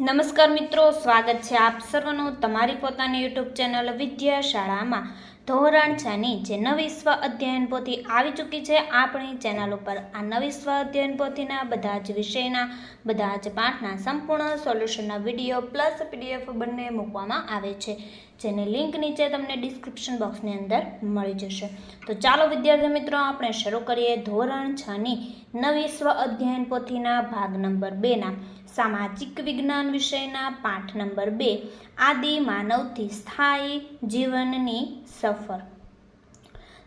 નમસ્કાર મિત્રો, સ્વાગત છે આપ સર્વનું તમારી પોતાની યુટ્યુબ ચેનલ વિદ્યા શાળામાં ધોરણ છની જે નવી સ્વ અધ્યયન પોથી આવી ચૂકી છે, આપણી ચેનલ ઉપર આ નવી સ્વ અધ્યયન પોથીના બધા જ વિષયના, બધા જ પાઠના સંપૂર્ણ સોલ્યુશનના વીડિયો પ્લસ પીડીએફ બંને મૂકવામાં આવે છે. જેની લિંક નીચે તમને ડિસ્ક્રિપ્શન બોક્સની અંદર મળી જશે. તો ચાલો વિદ્યાર્થી મિત્રો, આપણે શરૂ કરીએ ધોરણ છની નવી સ્વ અધ્યયન પોથીના ભાગ નંબર બેના સામાજિક વિજ્ઞાન વિષયના પાઠ નંબર બે, આદિ માનવથી સ્થાયી જીવનની સફર.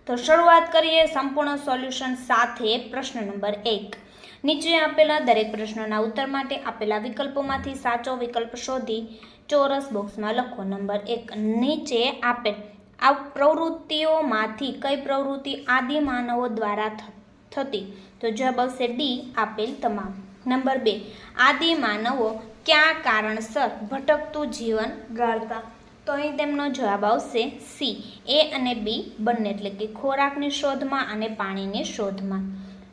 તો શરૂઆત કરીએ સંપૂર્ણ સોલ્યુશન સાથે પ્રશ્ન નંબર એક. નીચે આપેલા દરેક પ્રશ્નોના ઉત્તર માટે આપેલા વિકલ્પોમાંથી સાચો વિકલ્પ શોધી ચોરસ બોક્સમાં લખો, નંબર એક, નીચે આપેલ, આ પ્રવૃત્તિઓમાંથી કઈ પ્રવૃત્તિ આદિ માનવો દ્વારા થતી? તો જવાબ આવશે ડી, આપેલ તમામ. નંબર બે, આદિ માનવો ક્યાં કારણસર ભટકતું જીવન ગાળતા? તો અહીં તેમનો જવાબ આવશે સી. એ અને બી બંને, એટલે કે ખોરાકની શોધમાં અને પાણીની શોધમાં.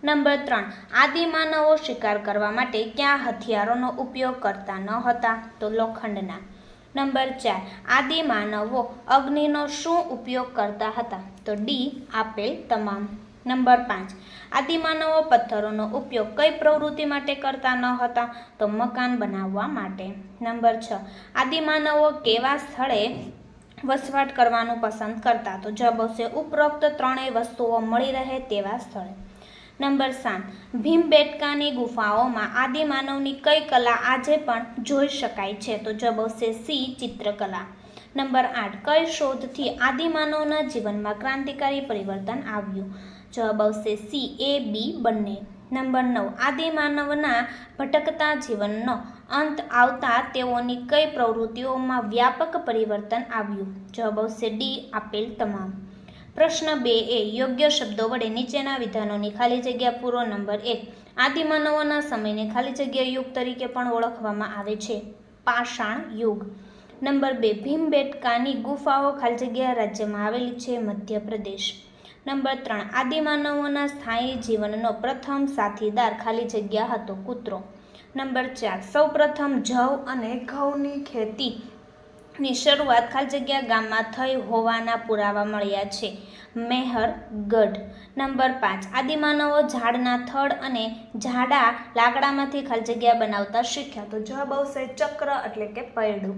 નંબર ત્રણ, આદિમાનવો શિકાર કરવા માટે ક્યાં હથિયારોનો ઉપયોગ કરતા ન હતા? તો લોખંડના. નંબર ચાર, આદિમાનવો અગ્નિનો શું ઉપયોગ કરતા હતા? તો ડી, આપેલ તમામ. નંબર પાંચ, આદિમાનવો પથ્થરોનો ઉપયોગ કઈ પ્રવૃત્તિ માટે કરતા ન હતા? તો મકાન બનાવવા માટે. નંબર છ, આદિમાનવો કેવા સ્થળે વસવાટ કરવાનું પસંદ કરતા? તો જવાબ આવશે, ઉપરોક્ત ત્રણેય વસ્તુઓ મળી રહે તેવા સ્થળે. નંબર સાત. ભીમબેટકાની ગુફાઓમાં આદિમાનવની કઈ કલા આજે પણ જોઈ શકાય છે? તો જવાબ આવશે સી, ચિત્રકલા. નંબર આઠ. કઈ શોધથી આદિમાનવના જીવનમાં ક્રાંતિકારી પરિવર્તન આવ્યું? જવાબ આવશે સી, એ, બી, બંને. નંબર નવ. આદિમાનવના ભટકતા જીવનનો અંત આવતા તેઓની કઈ પ્રવૃત્તિઓમાં વ્યાપક પરિવર્તન આવ્યું? જવાબ આવશે ડી, આપેલ તમામ. પ્રશ્ન બે એ યોગ્ય શબ્દો વડે નીચેના વિધાનોની ખાલી જગ્યા પૂરો નંબર એક આદિમાનવોના સમયને ખાલી જગ્યા યુગ તરીકે પણ ઓળખવામાં આવે છે. પાષાણ યુગ. નંબર બે, ભીમબેટકાની ગુફાઓ ખાલી જગ્યા રાજ્યમાં આવેલી છે મધ્યપ્રદેશ. નંબર ત્રણ, આદિમાનવોના સ્થાયી જીવનનો પ્રથમ સાથીદાર ખાલી જગ્યા હતો કૂતરો. નંબર ચાર, સૌપ્રથમ જવ અને ઘઉંની ખેતી ની શરૂઆત ખાલી જગ્યા ગામમાં થઈ હોવાના પુરાવા મળ્યા છે. મેહરગઢ નંબર પાંચ. આદિમાનવો ઝાડના થડ અને ઝાડા લાકડામાંથી ખાલી જગ્યા બનાવતા શીખ્યા. તો જવાબ આવશે ચક્ર એટલે કે પૈડું.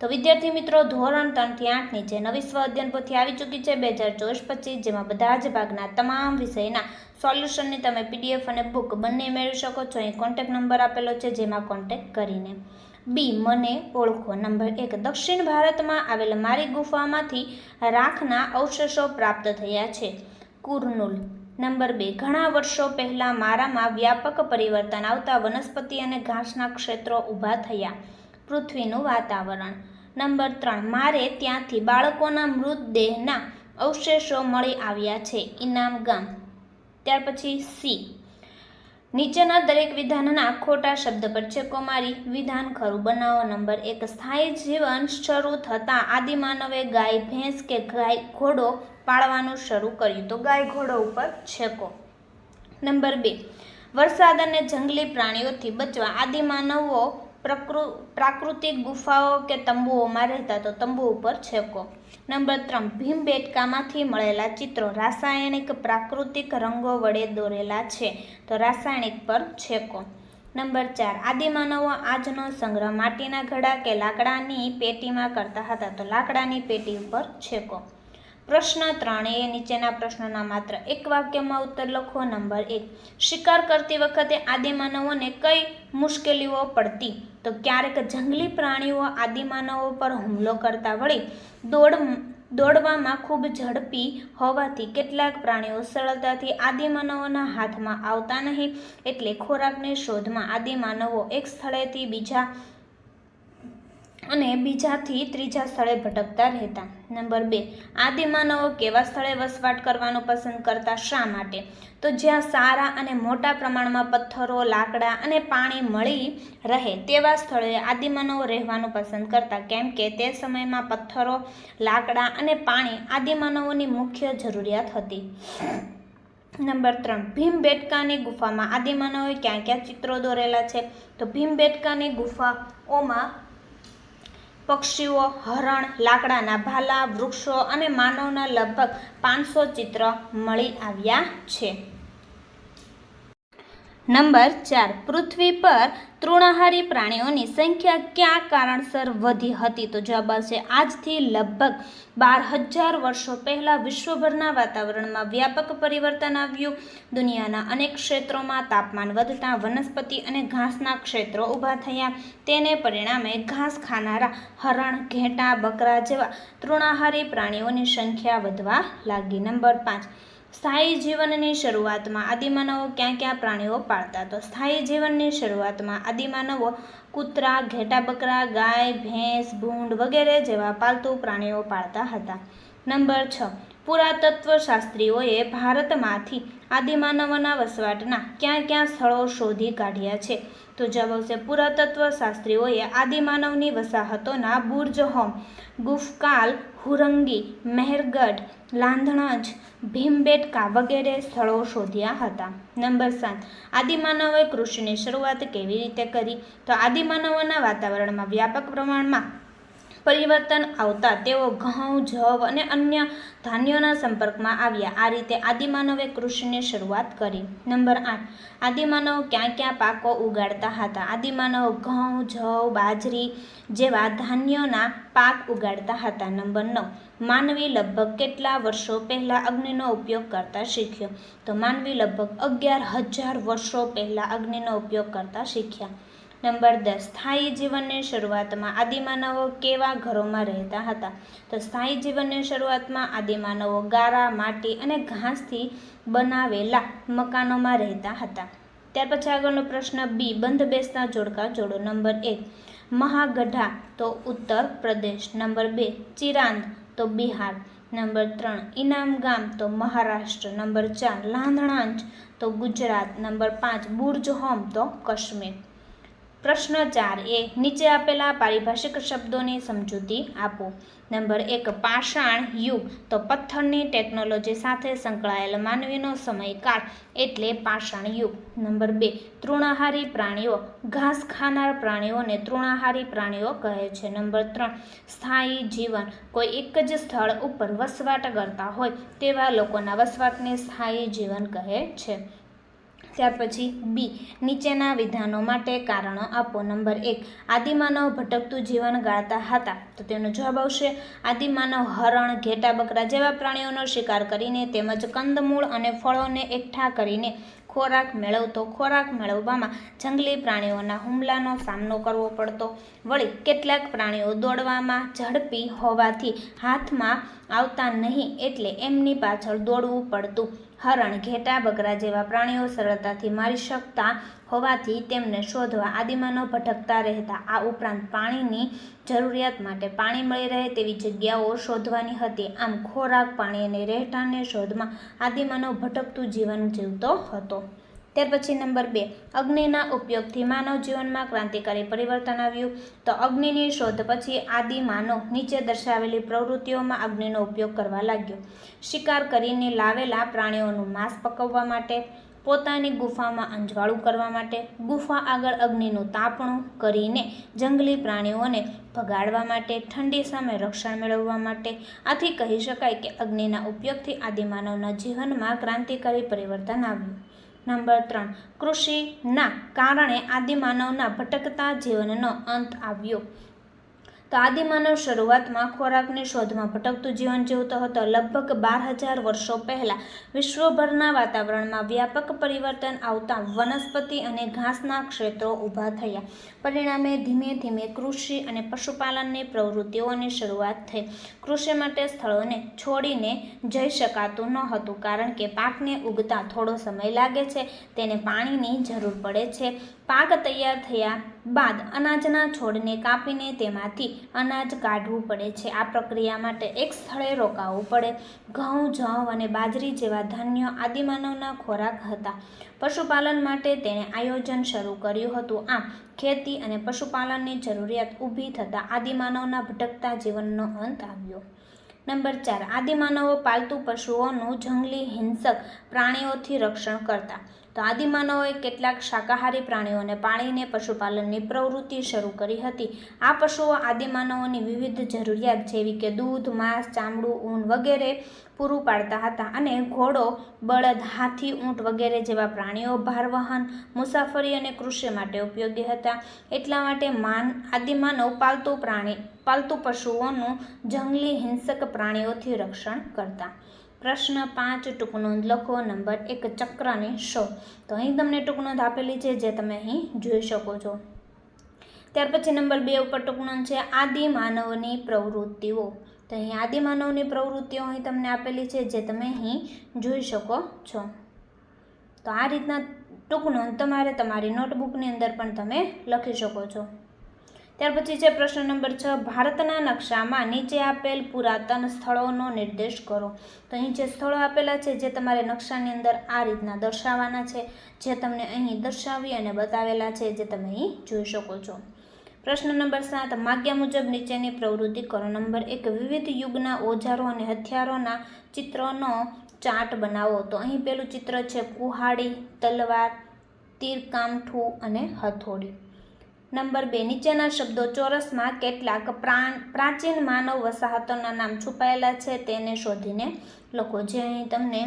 તો વિદ્યાર્થી મિત્રો, ધોરણ ત્રણથી આઠની જે નવી સ્વ અધ્યયન પોથી આવી ચૂકી છે બે હજાર ચોવીસ પચીસ, જેમાં બધા જ ભાગના તમામ વિષયના સોલ્યુશનની તમે પીડીએફ અને બુક બંને મેળવી શકો છો. અહીં કોન્ટેક્ટ નંબર આપેલો છે, જેમાં કોન્ટેક્ટ કરીને. બી મને ઓળખો. નંબર એક, દક્ષિણ ભારતમાં આવેલ મારી ગુફામાંથી રાખના અવશેષો પ્રાપ્ત થયા છે. કુર્નુલ. નંબર બે, ઘણા વર્ષો પહેલાં મારામાં વ્યાપક પરિવર્તન આવતા વનસ્પતિ અને ઘાસના ક્ષેત્રો ઊભા થયા. પૃથ્વીનું વાતાવરણ. નંબર ત્રણ, મારે ત્યાંથી બાળકોના મૃતદેહના અવશેષો મળી આવ્યા છે. ઇનામ ગામ. ત્યાર પછી સી નીચેના દરેક વિધાનના ખોટા શબ્દ પર ચેકો મારી. વિધાન ખરું. બનાવો નંબર એક. સ્થાયી જીવન શરૂ થતાં આદિમાનવે ગાય, ભેંસ કે ગાય ઘોડો પાળવાનું શરૂ કર્યું. તો ગાય, ઘોડો ઉપર છેકો. નંબર બે. વરસાદ અને જંગલી પ્રાણીઓથી બચવા આદિમાનવો પ્રકૃ, પ્રાકૃતિક ગુફાઓ કે તંબુઓમાં રહેતા તો તંબુ ઉપર છેકો. નંબર ત્રણ ભીમબેટકામાંથી મળેલા ચિત્રો રાસાયણિક પ્રાકૃતિક રંગો વડે દોરેલા છે, તો રાસાયણિક પર છેકો. નંબર ચાર, આદિમાનવો આજનો સંગ્રહ માટીના ઘડા કે લાકડાની પેટીમાં કરતા હતા, તો લાકડાની પેટી ઉપર છેકો. પ્રશ્ન ત્રણ નીચેના પ્રશ્નોના માત્ર એક વાક્યમાં ઉત્તર લખો. નંબર એક, શિકાર કરતી વખતે આદિમાનવોને કઈ મુશ્કેલીઓ પડતી? તો ક્યારેક જંગલી પ્રાણીઓ આદિમાનવો પર હુમલો કરતા વળી દોડ, દોડવામાં ખૂબ ઝડપી હોવાથી કેટલાક પ્રાણીઓ સરળતાથી આદિમાનવોના હાથમાં આવતા નહીં. એટલે ખોરાકની શોધમાં આદિમાનવો એક સ્થળેથી બીજા અને બીજાથી ત્રીજા સ્થળે ભટકતા રહેતા. નંબર બે, આદિમાનવો કેવા સ્થળે વસવાટ કરવાનું પસંદ કરતા શા માટે? તો જ્યાં સારા અને મોટા પ્રમાણમાં પથ્થરો, લાકડા અને પાણી મળી રહે તેવા સ્થળોએ આદિમાનવો રહેવાનું પસંદ કરતા. કેમ કે તે સમયમાં પથ્થરો, લાકડા અને પાણી આદિમાનવોની મુખ્ય જરૂરિયાત હતી. નંબર ત્રણ ભીમબેટકાની ગુફામાં આદિમાનવોએ ક્યાં ક્યાં ચિત્રો દોરેલા છે? તો ભીમબેટકાની ગુફાઓમાં પક્ષીઓ, હરણ, લાકડાના ભાલા, વૃક્ષો અને માનવના લગભગ પાંચસો ચિત્ર મળી આવ્યા છે. નંબર ચાર, પૃથ્વી પર તૃણાહારી પ્રાણીઓની સંખ્યા ક્યાં કારણસર વધી હતી? તો જવાબ આવશે, આજથી લગભગ બાર હજાર વર્ષો પહેલાં વિશ્વભરના વાતાવરણમાં વ્યાપક પરિવર્તન આવ્યું. દુનિયાના અનેક ક્ષેત્રોમાં તાપમાન વધતા વનસ્પતિ અને ઘાસના ક્ષેત્રો ઊભા થયા. તેને પરિણામે ઘાસ ખાનારા, હરણ, ઘેટા, બકરા જેવા તૃણાહારી પ્રાણીઓની સંખ્યા વધવા લાગી. નંબર પાંચ, સ્થાયી જીવનની શરૂઆતમાં આદિમાનવો ક્યાં ક્યાં પ્રાણીઓ પાળતા? તો સ્થાયી જીવનની શરૂઆતમાં આદિમાનવો, કૂતરા, ઘેટા બકરા, ગાય, ભેંસ, ભૂંડ વગેરે જેવા પાલતુ પ્રાણીઓ પાળતા હતા. નંબર છ. પુરાતત્વ શાસ્ત્રીઓએ ભારતમાંથી આદિમાનવોના વસવાટના ક્યાં ક્યાં સ્થળો શોધી કાઢ્યા છે? તો જવાબ આવશે પુરાતત્વ શાસ્ત્રીઓએ આદિમાનવની વસાહતોના બુર્જ હોમ, ગુફકાલ, હુરંગી, મહેરગઢ, લાંધણજ, ભીમબેટકા વગેરે સ્થળો શોધ્યા હતા. નંબર સાત આદિમાનવોએ કૃષિની શરૂઆત કેવી રીતે કરી? તો આદિમાનવોના વાતાવરણમાં વ્યાપક પ્રમાણમાં પરિવર્તન આવતા તેઓ ઘઉં, જવ અને અન્ય ધાન્યોના સંપર્કમાં આવ્યા. આ રીતે આદિમાનવે કૃષિની શરૂઆત કરી. નંબર આઠ. આદિમાનવ ક્યાં ક્યાં પાકો ઉગાડતા હતા? આદિમાનવ ઘઉં, જવ, બાજરી જેવા ધાન્યોના પાક ઉગાડતા હતા. નંબર નવ. માનવી લગભગ કેટલા વર્ષો પહેલાં અગ્નિનો ઉપયોગ કરતા શીખ્યો? તો માનવી લગભગ અગિયાર હજાર વર્ષો પહેલાં અગ્નિનો ઉપયોગ કરતા શીખ્યા. નંબર દસ, સ્થાયી જીવનની શરૂઆતમાં આદિમાનવો કેવા ઘરોમાં રહેતા હતા? તો સ્થાયી જીવનની શરૂઆતમાં આદિમાનવો ગારા, માટી અને ઘાસથી બનાવેલા મકાનોમાં રહેતા હતા. ત્યાર પછી આગળનો પ્રશ્ન બી, બંધ બેસતા જોડકા જોડો. નંબર એક, મહાગઢા તો ઉત્તર પ્રદેશ. નંબર બે, ચિરાંદ તો બિહાર. નંબર ત્રણ, ઇનામ ગામ તો મહારાષ્ટ્ર. નંબર ચાર લાંધણાંચ તો ગુજરાત. નંબર પાંચ બુર્જ હોમ તો કાશ્મીર. પ્રશ્ન ચાર એ નીચે આપેલા પારિભાષિક શબ્દોની સમજૂતી આપો. નંબર એક, પાષાણ યુગ. તો પથ્થરની ટેકનોલોજી સાથે સંકળાયેલ માનવીનો સમયકાળ એટલે પાષાણ યુગ. નંબર બે, તૃણાહારી પ્રાણીઓ. ઘાસ ખાનાર પ્રાણીઓને તૃણાહારી પ્રાણીઓ કહે છે. નંબર ત્રણ, સ્થાયી જીવન. કોઈ એક જ સ્થળ ઉપર વસવાટ કરતા હોય તેવા લોકોના વસવાટને સ્થાયી જીવન કહે છે. ત્યાર પછી બી, નીચેના વિધાનો માટે કારણો આપો. નંબર એક, આદિમાનવ ભટકતું જીવન ગાળતા હતા. તો તેનો જવાબ આવશે, આદિમાનવ હરણ, ઘેટા બકરા જેવા પ્રાણીઓનો શિકાર કરીને તેમજ કંદમૂળ અને ફળોને એકઠા કરીને ખોરાક મેળવતો. ખોરાક મેળવવામાં જંગલી પ્રાણીઓના હુમલાનો સામનો કરવો પડતો. વળી કેટલાક પ્રાણીઓ દોડવામાં ઝડપી હોવાથી હાથમાં આવતા નહીં એટલે એમની પાછળ દોડવું પડતું. હરણ ઘેટા બગરા જેવા પ્રાણીઓ સરળતાથી મારી શકતા હોવાથી તેમને શોધવા આદિમાનવ ભટકતા રહેતા. આ ઉપરાંત પાણીની જરૂરિયાત માટે પાણી મળી રહે તેવી જગ્યાઓ શોધવાની હતી. આમ ખોરાક, પાણી અને રહેઠાણની શોધમાં આદિમાનવ ભટકતું જીવન જીવતો હતો. ત્યાર પછી નંબર બે, અગ્નિના ઉપયોગથી માનવ જીવનમાં ક્રાંતિકારી પરિવર્તન આવ્યું. તો અગ્નિની શોધ પછી આદિ માનવ નીચે દર્શાવેલી પ્રવૃત્તિઓમાં અગ્નિનો ઉપયોગ કરવા લાગ્યો. શિકાર કરીને લાવેલા પ્રાણીઓનું માંસ પકવવા માટે, પોતાની ગુફામાં અંજવાળું કરવા માટે, ગુફા આગળ અગ્નિનું તાપણું કરીને જંગલી પ્રાણીઓને ભગાડવા માટે, ઠંડી સામે રક્ષણ મેળવવા માટે. આથી કહી શકાય કે અગ્નિના ઉપયોગથી આદિમાનવના જીવનમાં ક્રાંતિકારી પરિવર્તન આવ્યું. નંબર ત્રણ. કૃષિના કારણે આદિમાનવના ભટકતા જીવનનો અંત આવ્યો. તો આદિમાનવ શરૂઆતમાં ખોરાકની શોધમાં ભટકતું જીવન જીવતો હતો. લગભગ બાર હજાર વર્ષો પહેલાં વિશ્વભરના વાતાવરણમાં વ્યાપક પરિવર્તન આવતા વનસ્પતિ અને ઘાસના ક્ષેત્રો ઊભા થયા. પરિણામે ધીમે ધીમે કૃષિ અને પશુપાલનની પ્રવૃત્તિઓની શરૂઆત થઈ. કૃષિ માટે સ્થળોને છોડીને જઈ શકાતું ન હતું કારણ કે પાકને ઉગતા થોડો સમય લાગે છે, તેને પાણીની જરૂર પડે છે. પાક તૈયાર થયા બાદ અનાજના છોડને કાપીને તેમાંથી અનાજ કાઢવું પડે છે. આ પ્રક્રિયા માટે એક સ્થળે રોકાવું પડે. ઘઉં, જવ અને બાજરી જેવા ધાન્યો આદિમાનવના ખોરાક હતા. પશુપાલન માટે તેણે આયોજન શરૂ કર્યું હતું. આમ, ખેતી અને પશુપાલનની જરૂરિયાત ઊભી થતાં આદિમાનવના ભટકતા જીવનનો અંત આવ્યો. નંબર ચાર, આદિમાનવો પાલતુ પશુઓનું જંગલી હિંસક પ્રાણીઓથી રક્ષણ કરતા. તો આદિમાનવોએ કેટલાક શાકાહારી પ્રાણીઓને પાળીને પશુપાલનની પ્રવૃત્તિ શરૂ કરી હતી. આ પશુઓ આદિમાનવોની વિવિધ જરૂરિયાત જેવી કે દૂધ, માંસ, ચામડું, ઊન વગેરે પૂરું પાડતા હતા અને ઘોડો, બળદ, હાથી, ઊંટ વગેરે જેવા પ્રાણીઓ ભારવહન, મુસાફરી અને કૃષિ માટે ઉપયોગી હતા. એટલા માટે માન, આદિમાનવ પાલતુ પ્રાણી, પાલતુ પશુઓનું જંગલી હિંસક પ્રાણીઓથી રક્ષણ કરતા. પ્રશ્ન પાંચ ટૂંકનોંધ લખો. નંબર એક, ચક્રની શો. તો અહીં તમને ટૂંકનોંધ આપેલી છે જે તમે અહીં જોઈ શકો છો. ત્યાર પછી નંબર બે ઉપર ટૂંકનોંધ છે, આદિ માનવની પ્રવૃત્તિઓ. તો અહીં આદિ માનવની પ્રવૃત્તિઓ અહીં તમને આપેલી છે જે તમે અહીં જોઈ શકો છો. તો આ રીતના ટૂંકનોંધ તમારે તમારી નોટબુકની અંદર પણ તમે લખી શકો છો. ત્યાર પછી છે પ્રશ્ન નંબર છ, ભારતના નકશામાં નીચે આપેલ પુરાતન સ્થળોનો નિર્દેશ કરો. તો અહીં જે સ્થળો આપેલા છે, જે તમારે નકશાની અંદર આ રીતના દર્શાવવાના છે, જે તમને અહીં દર્શાવી અને બતાવેલા છે, જે તમે અહીં જોઈ શકો છો. પ્રશ્ન નંબર સાત, માગ્યા મુજબ નીચેની પ્રવૃત્તિ કરો. નંબર એક, વિવિધ યુગના ઓજારો અને હથિયારોના ચિત્રોનો ચાર્ટ બનાવો. તો અહીં પેલું ચિત્ર છે કુહાડી, તલવાર, તીરકામઠું અને હથોડી. નંબર બે, નીચેના શબ્દો ચોરસમાં કેટલાક પ્રાચીન માનવ વસાહતોના નામ છુપાયેલા છે, તેને શોધીને લખો. જે અહીં તમને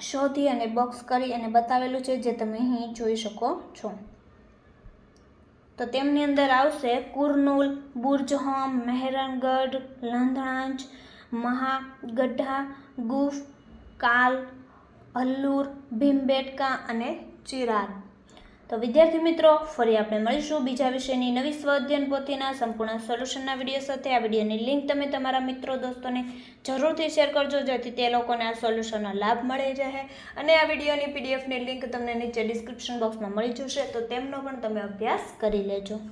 શોધી અને બોક્સ કરી અને બતાવેલું છે, જે તમે અહીં જોઈ શકો છો. તો તેમની અંદર આવશે, કુરનુલ, બુર્જહોમ મહેરણગઢ લંધણાંચ મહાગઢા, ગુફ, કાલ, અલ્લુર, ભીમબેટકા અને ચિરાગ. તો વિદ્યાર્થી મિત્રો, ફરી આપણે મળીશું બીજા વિષયની નવી સ્વ અધ્યયન પોથીના સંપૂર્ણ સોલ્યુશનના વીડિયો સાથે. આ વિડીયોની લિંક તમે તમારા મિત્રો, દોસ્તોને જરૂરથી શેર કરજો, જેથી તે લોકોને આ સોલ્યુશનનો લાભ મળી રહે. અને આ વિડીયોની પીડીએફની લિંક તમને નીચે ડિસ્ક્રિપ્શન બોક્સમાં મળી જશે, તો તેમનો પણ તમે અભ્યાસ કરી લેજો.